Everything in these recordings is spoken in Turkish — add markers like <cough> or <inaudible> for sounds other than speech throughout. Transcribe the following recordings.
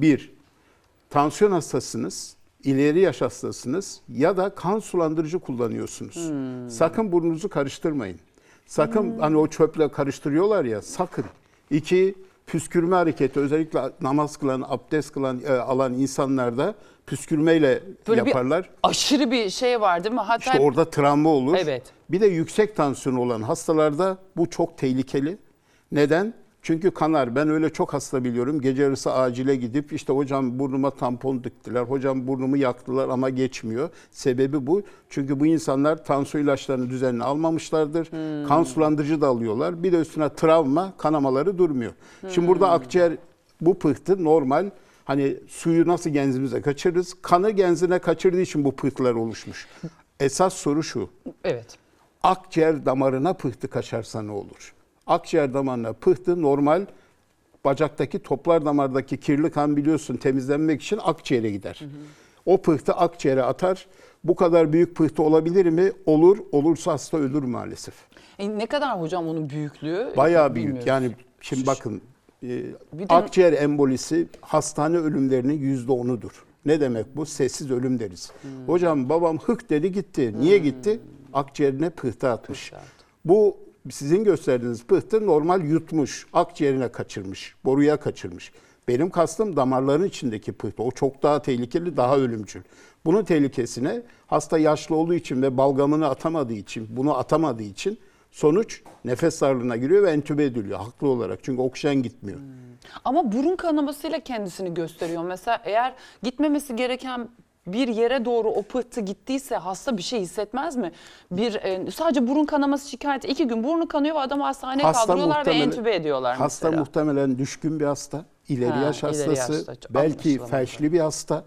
Bir, tansiyon hastasınız, ileri yaş hastasınız ya da kan sulandırıcı kullanıyorsunuz. Sakın burnunuzu karıştırmayın. Sakın hani o çöple karıştırıyorlar ya sakın. İki, püskürme hareketi özellikle namaz kılan, abdest kılan, e, alan insanlarda püskürmeyle Böyle yaparlar. bir aşırı bir şey var değil mi? Hatta İşte orada travma olur. Evet. Bir de yüksek tansiyon olan hastalarda bu çok tehlikeli. Neden? Çünkü kanar. Ben öyle çok hasta biliyorum. Gece yarısı acile gidip işte hocam burnuma tampon diktiler. Hocam burnumu yaktılar ama geçmiyor. Sebebi bu. Çünkü bu insanlar tansiyon ilaçlarını düzenli almamışlardır. Kan sulandırıcı da alıyorlar. Bir de üstüne travma, kanamaları durmuyor. Şimdi burada akciğer bu pıhtı normal. Hani suyu nasıl genzimize kaçırırız? Kanı genzine kaçırdığı için bu pıhtılar oluşmuş. <laughs> Esas soru şu. evet. Akciğer damarına pıhtı kaçarsa ne olur? Akciğer damarına pıhtı normal bacaktaki toplar damardaki kirli kan biliyorsun temizlenmek için akciğere gider. O pıhtı akciğere atar. Bu kadar büyük pıhtı olabilir mi? Olur. Olursa hasta ölür maalesef. E, ne kadar hocam onun büyüklüğü? Bayağı büyük. Bilmiyoruz. Yani şimdi bakın e, akciğer embolisi hastane ölümlerinin yüzde onudur. Ne demek bu? Sessiz ölüm deriz. Hmm. Hocam babam hık dedi gitti. Niye gitti? Akciğerine pıhtı atmış. Bu sizin gösterdiğiniz pıhtı normal yutmuş, akciğerine kaçırmış, boruya kaçırmış. Benim kastım damarların içindeki pıhtı. O çok daha tehlikeli, daha ölümcül. Bunun tehlikesine hasta yaşlı olduğu için ve balgamını atamadığı için, bunu atamadığı için sonuç nefes darlığına giriyor ve entübe ediliyor haklı olarak. Çünkü oksijen gitmiyor. Ama burun kanamasıyla kendisini gösteriyor. Mesela eğer gitmemesi gereken bir yere doğru o pıhtı gittiyse hasta bir şey hissetmez mi? Bir e, sadece burun kanaması şikayeti iki gün burnu kanıyor ve adamı hastaneye kaldırıyorlar ve entübe ediyorlar hasta mesela. muhtemelen düşkün bir hasta, ileri Ha, yaş ileri hastası, yaşta, belki felçli bir hasta,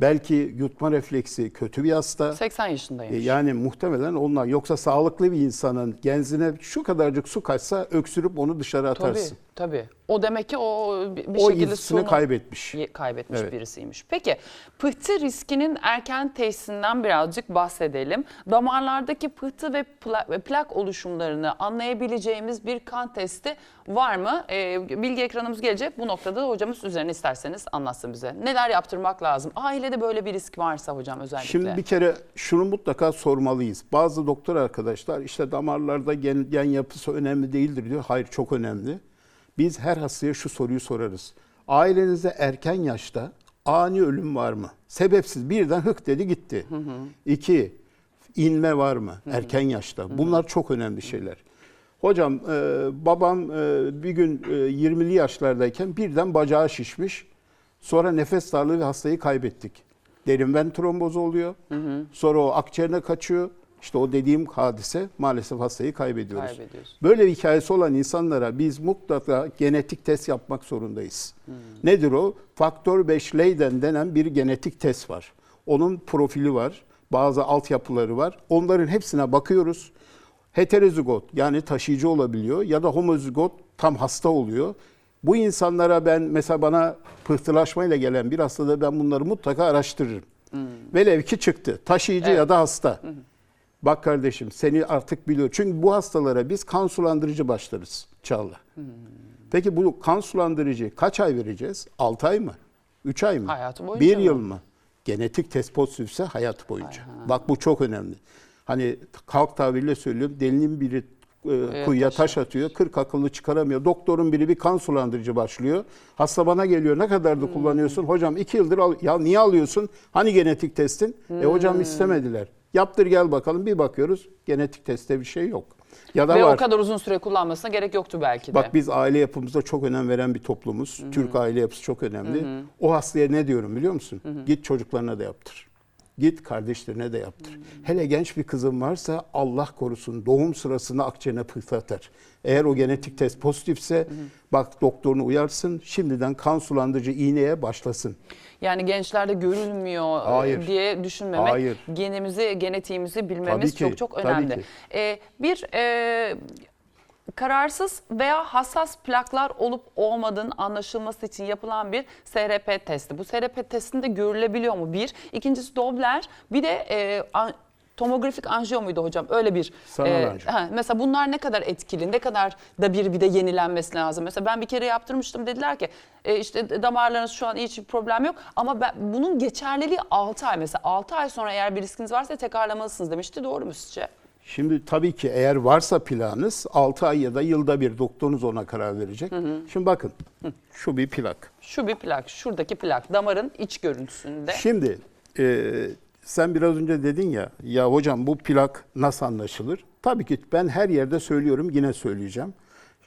belki yutma refleksi kötü bir hasta. 80 E, yaşındaymış. Yani muhtemelen onlar. Yoksa sağlıklı bir insanın genzine şu kadarcık su kaçsa öksürüp onu dışarı tabii, atarsın. tabii. O demek ki o bir O şekilde sonu- kaybetmiş. kaybetmiş Evet. birisiymiş. Peki pıhtı riskinin erken teşhisinden birazcık bahsedelim. Damarlardaki pıhtı ve plak, oluşumlarını anlayabileceğimiz bir kan testi var mı? Ee, bilgi ekranımız gelecek. Bu noktada hocamız üzerine isterseniz anlatsın bize. Neler yaptırmak lazım? Ailede böyle bir risk varsa hocam özellikle. Şimdi bir kere şunu mutlaka sormalıyız. Bazı doktor arkadaşlar işte damarlarda gen, gen yapısı önemli değildir diyor. Hayır çok önemli. Biz her hastaya şu soruyu sorarız. Ailenizde erken yaşta ani ölüm var mı? Sebepsiz birden hık dedi gitti. İki, inme var mı erken yaşta? Bunlar çok önemli şeyler. Hocam e, babam e, bir gün e, 20'li yaşlardayken birden bacağı şişmiş. Sonra nefes darlığı ve hastayı kaybettik. Derin ven trombozu oluyor. Sonra o akciğerine kaçıyor. İşte o dediğim hadise maalesef hastayı kaybediyoruz. Kaybediyoruz. Böyle bir hikayesi olan insanlara biz mutlaka genetik test yapmak zorundayız. Nedir o? Faktör 5 Leiden denen bir genetik test var. Onun profili var, bazı altyapıları var. Onların hepsine bakıyoruz. Heterozigot yani taşıyıcı olabiliyor ya da homozigot tam hasta oluyor. Bu insanlara ben mesela bana pıhtılaşmayla gelen bir hastada ben bunları mutlaka araştırırım. Velev ki çıktı taşıyıcı ya da hasta. Bak kardeşim seni artık biliyor. Çünkü bu hastalara biz kan sulandırıcı başlarız Çağla. Peki bu kan sulandırıcı kaç ay vereceğiz? 6 ay mı? 3 ay mı? Hayatı boyunca 1 mı? yıl mı? Genetik test pozitifse hayat boyunca. Bak bu çok önemli. Hani halk tabiriyle söylüyorum delinin biri e, kuyuya taş atıyor. 40 akıllı çıkaramıyor. Doktorun biri bir kan sulandırıcı başlıyor. Hasta bana geliyor. Ne kadar da kullanıyorsun? Hocam 2 yıldır al. Ya niye alıyorsun? Hani genetik testin? E hocam istemediler. Yaptır gel bakalım. Bir bakıyoruz genetik testte bir şey yok. Ya da Ve var. o kadar uzun süre kullanmasına gerek yoktu belki de. Bak biz aile yapımıza çok önem veren bir toplumuz. Türk aile yapısı çok önemli. O hastaya ne diyorum biliyor musun? Git çocuklarına da yaptır. Git kardeşlerine de yaptır. Hele genç bir kızın varsa Allah korusun doğum sırasında akciğerine pıhtı atar. Eğer o genetik test pozitifse bak doktorunu uyarsın şimdiden kan sulandırıcı iğneye başlasın. Yani gençlerde görülmüyor e, Hayır. diye düşünmemek, Hayır. genimizi, genetiğimizi bilmemiz çok çok önemli. Ee, bir e, kararsız veya hassas plaklar olup olmadığının anlaşılması için yapılan bir SRP testi. Bu SRP testinde görülebiliyor mu? Bir. İkincisi Doppler. Bir de e, tomografik anjiyo muydu hocam? Öyle bir. Sanal anjiyo. ha, mesela bunlar ne kadar etkili? Ne kadar da bir bir de yenilenmesi lazım? Mesela ben bir kere yaptırmıştım dediler ki e, işte damarlarınız şu an hiç problem yok ama ben, bunun geçerliliği 6 ay. Mesela 6 ay sonra eğer bir riskiniz varsa tekrarlamalısınız demişti. Doğru mu sizce? Şimdi tabii ki eğer varsa planınız 6 ay ya da yılda bir doktorunuz ona karar verecek. Şimdi bakın şu bir plak. Şu bir plak, şuradaki plak damarın iç görüntüsünde. Şimdi e, sen biraz önce dedin ya ya hocam bu plak nasıl anlaşılır? Tabii ki ben her yerde söylüyorum yine söyleyeceğim.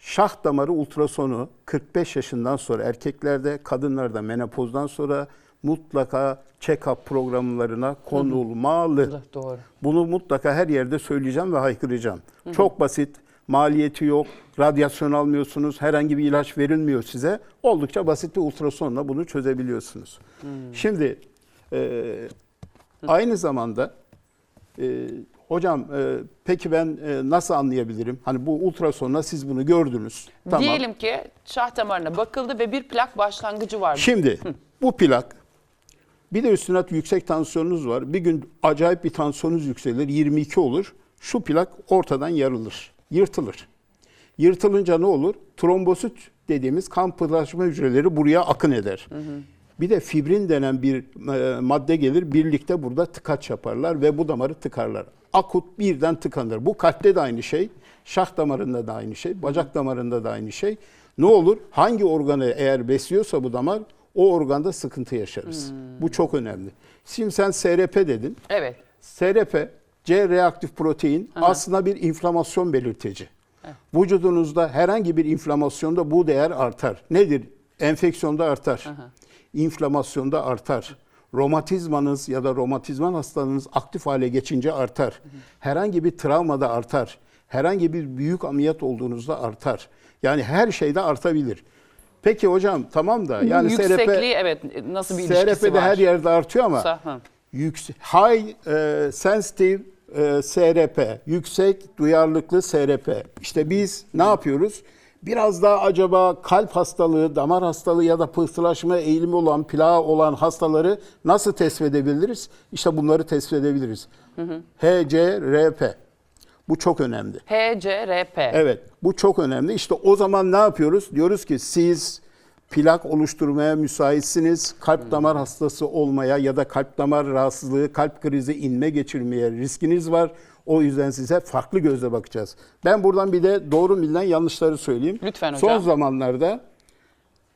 Şah damarı ultrasonu 45 yaşından sonra erkeklerde kadınlarda menopozdan sonra mutlaka check-up programlarına konulmalı. Doğru. Bunu mutlaka her yerde söyleyeceğim ve haykıracağım. Çok basit, maliyeti yok, radyasyon almıyorsunuz, herhangi bir ilaç verilmiyor size. Oldukça basit bir ultrasonla bunu çözebiliyorsunuz. Şimdi e, aynı zamanda e, hocam e, peki ben e, nasıl anlayabilirim? Hani bu ultrasonla siz bunu gördünüz. Tamam. Diyelim ki şah damarına bakıldı ve bir plak başlangıcı var. Şimdi bu plak bir de üstüne yüksek tansiyonunuz var. Bir gün acayip bir tansiyonunuz yükselir 22 olur. Şu plak ortadan yarılır, yırtılır. Yırtılınca ne olur? Trombosit dediğimiz kan pıhtılaşma hücreleri buraya akın eder. Bir de fibrin denen bir e, madde gelir birlikte burada tıkaç yaparlar ve bu damarı tıkarlar. Akut birden tıkanır. Bu kalpte de aynı şey, şah damarında da aynı şey, bacak damarında da aynı şey. Ne olur? Hangi organı eğer besliyorsa bu damar o organda sıkıntı yaşarız. Bu çok önemli. Şimdi sen SRP dedin. Evet. SRP, C reaktif protein aslında bir inflamasyon belirteci. Vücudunuzda herhangi bir inflamasyonda bu değer artar. Nedir? Enfeksiyonda artar. İnflamasyonda artar. Romatizmanız ya da romatizman hastalığınız aktif hale geçince artar. Herhangi bir travmada artar. Herhangi bir büyük ameliyat olduğunuzda artar. Yani her şeyde artabilir. Peki hocam tamam da yani Yüksekliği SRP evet nasıl bir ilişkisi SRP'de var? her yerde artıyor ama Sa- yüksek high e, sensitive e, SRP, yüksek duyarlılıklı SRP. İşte biz ne yapıyoruz? Biraz daha acaba kalp hastalığı, damar hastalığı ya da pıhtılaşma eğilimi olan, plağı olan hastaları nasıl tespit edebiliriz? İşte bunları tespit edebiliriz. HCRP. Bu çok önemli. HCRP. Evet, bu çok önemli. İşte o zaman ne yapıyoruz? Diyoruz ki siz plak oluşturmaya müsaitsiniz. Kalp damar hastası olmaya ya da kalp damar rahatsızlığı, kalp krizi, inme geçirmeye riskiniz var. O yüzden size farklı gözle bakacağız. Ben buradan bir de doğru bilinen yanlışları söyleyeyim. Lütfen Son hocam. zamanlarda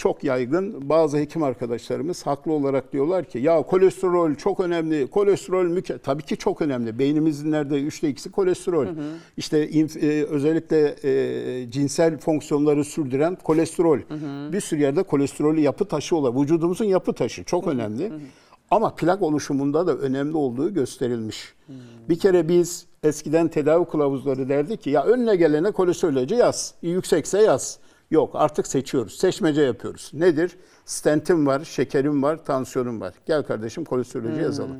çok yaygın bazı hekim arkadaşlarımız haklı olarak diyorlar ki ya kolesterol çok önemli, kolesterol müke tabii ki çok önemli. Beynimizin nerede üçte ikisi kolesterol. İşte inf- e, özellikle e, cinsel fonksiyonları sürdüren kolesterol. Bir sürü yerde kolesterolü yapı taşı olan vücudumuzun yapı taşı çok önemli. Ama plak oluşumunda da önemli olduğu gösterilmiş. Bir kere biz eskiden tedavi kılavuzları derdi ki ya önüne gelene kolesterolü yaz. Yüksekse yaz. Yok artık seçiyoruz. Seçmece yapıyoruz. Nedir? Stentim var, şekerim var, tansiyonum var. Gel kardeşim kolesterolü yazalım.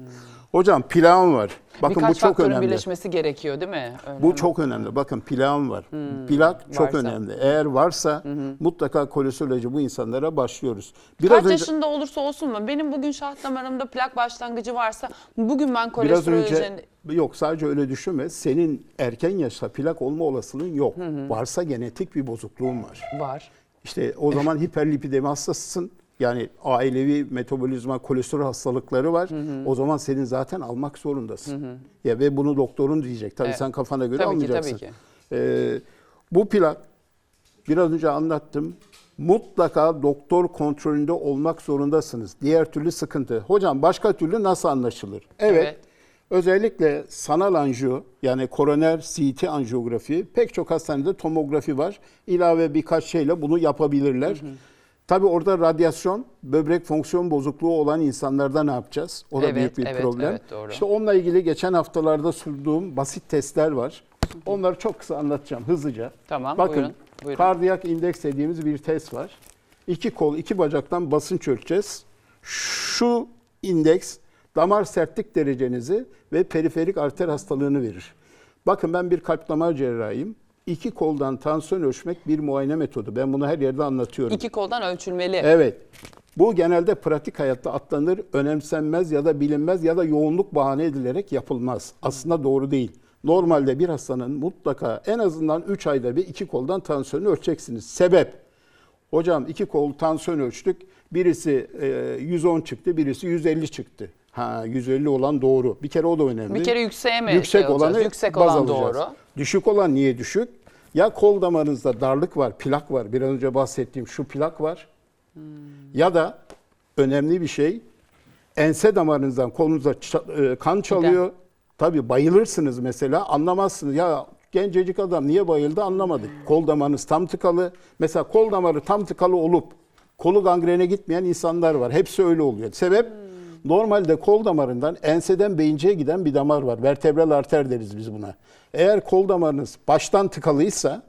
Hocam plağım var. Bakın Birkaç bu çok önemli. birleşmesi gerekiyor değil mi? Öyle Bu çok önemli. Bakın plağım var. Plak çok varsa. önemli. Eğer varsa mutlaka kolesterolü bu insanlara başlıyoruz. Biraz Kaç önce yaşında olursa olsun mu? Benim bugün şah damarımda plak başlangıcı varsa bugün ben biraz kolesterolojeni... önce yok sadece öyle düşünme. Senin erken yaşta plak olma olasılığın yok. Varsa genetik bir bozukluğun var. var. İşte o zaman hiperlipidemi hastasısın. Yani ailevi metabolizma, kolesterol hastalıkları var. O zaman senin zaten almak zorundasın. Ya ve bunu doktorun diyecek. Tabii Evet. sen kafana göre Tabii ki, almayacaksın. tabii ki. Ee, bu plak biraz önce anlattım. Mutlaka doktor kontrolünde olmak zorundasınız. Diğer türlü sıkıntı. Hocam başka türlü nasıl anlaşılır? Evet. Evet. Özellikle sanal anjiyo yani koroner CT anjiyografi pek çok hastanede tomografi var. İlave birkaç şeyle bunu yapabilirler. Tabii orada radyasyon, böbrek fonksiyon bozukluğu olan insanlarda ne yapacağız? O da Evet, büyük bir evet, problem. evet, doğru. İşte onunla ilgili geçen haftalarda sunduğum basit testler var. Onları çok kısa anlatacağım hızlıca. Tamam, Bakın, buyurun, buyurun. kardiyak indeks dediğimiz bir test var. İki kol, iki bacaktan basınç ölçeceğiz. Şu indeks damar sertlik derecenizi ve periferik arter hastalığını verir. Bakın ben bir kalp damar cerrahiyim. İki koldan tansiyon ölçmek bir muayene metodu. Ben bunu her yerde anlatıyorum. İki koldan ölçülmeli. Evet. Bu genelde pratik hayatta atlanır, önemsenmez ya da bilinmez ya da yoğunluk bahane edilerek yapılmaz. Aslında doğru değil. Normalde bir hastanın mutlaka en azından 3 ayda bir iki koldan tansiyonu ölçeceksiniz. Sebep? Hocam iki kol tansiyon ölçtük. Birisi e, 110 çıktı, birisi 150 çıktı. Ha 150 olan doğru. Bir kere o da önemli. Bir kere yükseğe mi Yüksek şey olanı Yüksek baz olan alacağız. doğru. Düşük olan niye düşük? Ya kol damarınızda darlık var, plak var. Bir an önce bahsettiğim şu plak var. Ya da önemli bir şey ense damarınızdan kolunuza e, kan çalıyor. Tabii bayılırsınız mesela anlamazsınız. Ya gencecik adam niye bayıldı anlamadık. Kol damarınız tam tıkalı. Mesela kol damarı tam tıkalı olup kolu gangrene gitmeyen insanlar var. Hepsi öyle oluyor. Sebep normalde kol damarından enseden beyinceye giden bir damar var. Vertebral arter deriz biz buna. Eğer kol damarınız baştan tıkalıysa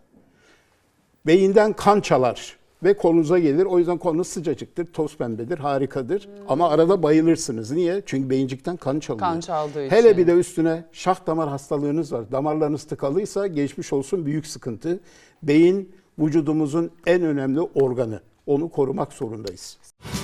beyinden kan çalar ve kolunuza gelir. O yüzden kolunuz sıcacıktır, toz pembedir, harikadır. Ama arada bayılırsınız. Niye? Çünkü beyincikten kan çalıyor. Kan çaldığı Hele için. bir de üstüne şah damar hastalığınız var. Damarlarınız tıkalıysa geçmiş olsun büyük sıkıntı. Beyin vücudumuzun en önemli organı. Onu korumak zorundayız.